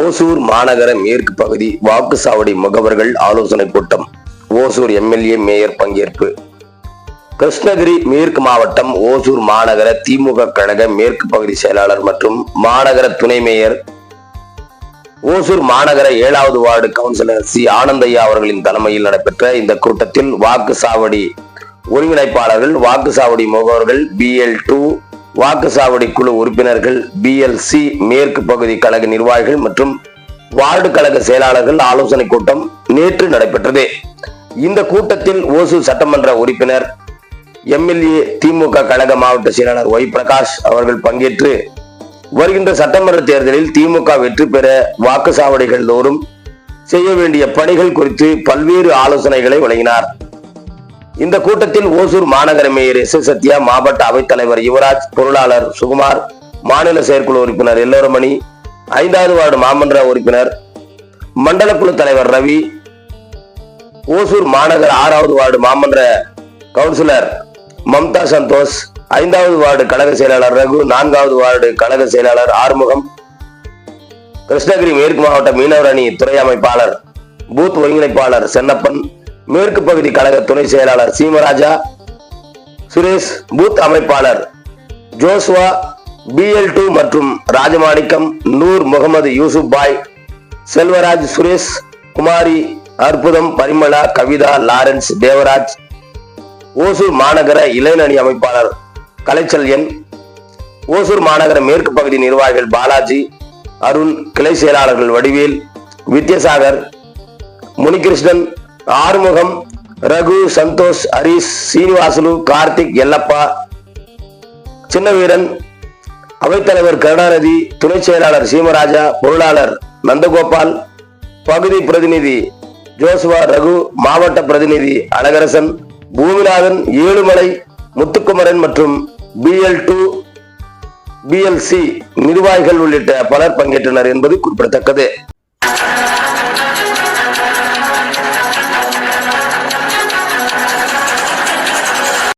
ஓசூர் மாநகர மேற்கு பகுதி வாக்குச்சாவடி முகவர்கள் ஆலோசனை கூட்டம். ஓசூர் எம்எல்ஏ மேயர் பங்கேற்பு. கிருஷ்ணகிரி மேற்கு மாவட்டம் ஓசூர் மாநகர திமுக கழக மேற்கு பகுதி செயலாளர் மற்றும் மாநகர துணை மேயர் ஓசூர் மாநகர ஏழாவது வார்டு கவுன்சிலர் சி. ஆனந்தையா அவர்களின் தலைமையில் நடைபெற்ற இந்த கூட்டத்தில் வாக்குச்சாவடி ஒருங்கிணைப்பாளர்கள் வாக்குச்சாவடி முகவர்கள் பிஎல் டூ வாக்குச்சாவடி குழு உறுப்பினர்கள் பிஎல்சி மேற்கு பகுதி கழக நிர்வாகிகள் மற்றும் வார்டு கழக செயலாளர்கள் ஆலோசனை கூட்டம் நேற்று நடைபெற்றது. இந்த கூட்டத்தில் ஓசூர் சட்டமன்ற உறுப்பினர் எம்எல்ஏ திமுக கழக மாவட்ட செயலாளர் ஒய் பிரகாஷ் அவர்கள் பங்கேற்று வருகின்ற சட்டமன்ற தேர்தலில் திமுக வெற்றி பெற வாக்குச்சாவடிகள் தோறும் செய்ய வேண்டிய பணிகள் குறித்து பல்வேறு ஆலோசனைகளை வழங்கினார். இந்த கூட்டத்தில் ஓசூர் மாநகர மேயர் எஸ் எஸ் சத்யா மாவட்ட அவைத்தலைவர் யுவராஜ் பொருளாளர் சுகுமார் மாநில செயற்குழு உறுப்பினர் எல்லோரமணி ஐந்தாவது வார்டு மாமன்ற உறுப்பினர் மண்டல குழு தலைவர் ரவி ஓசூர் மாநகர ஆறாவது வார்டு மாமன்ற கவுன்சிலர் மம்தா சந்தோஷ் ஐந்தாவது வார்டு கழக செயலாளர் ரகு நான்காவது வார்டு கழக செயலாளர் ஆறுமுகம் கிருஷ்ணகிரி மேற்கு மாவட்ட மீனவர் அணி துறை அமைப்பாளர் பூத் ஒருங்கிணைப்பாளர் சென்னப்பன் மேற்கு பகுதி கழக துணை செயலாளர் சீமராஜா சுரேஷ் பூத் அமைப்பாளர் ஜோஸ்வா பிஎல் டூ மற்றும் ராஜமாணிக்கம் நூர் முகமது யூசுப் பாய் செல்வராஜ் சுரேஷ் குமாரி அற்புதம் பரிமளா கவிதா லாரன்ஸ் தேவராஜ் ஓசூர் மாநகர இளைஞணி அமைப்பாளர் கலைச்செல்யன் ஓசூர் மாநகர மேற்கு பகுதி நிர்வாகிகள் பாலாஜி அருண் கிளை செயலாளர்கள் வடிவேல் வித்யாசாகர் முனிகிருஷ்ணன் ஆறுமுகம் ரகு சந்தோஷ் ஹரிஷ் சீனிவாசுலு கார்த்திக் எல்லப்பா சின்னவீரன் அவைத்தலைவர் கருணாநிதி துணை செயலாளர் சீமராஜா பொருளாளர் நந்தகோபால் பகுதி பிரதிநிதி ஜோசுவா ரகு மாவட்ட பிரதிநிதி அழகரசன் பூமிநாதன் ஏழுமலை முத்துக்குமரன் மற்றும் பிஎல் டூ பிஎல்சி நிர்வாகிகள் உள்ளிட்ட பலர் பங்கேற்றனர் என்பது குறிப்பிடத்தக்கது.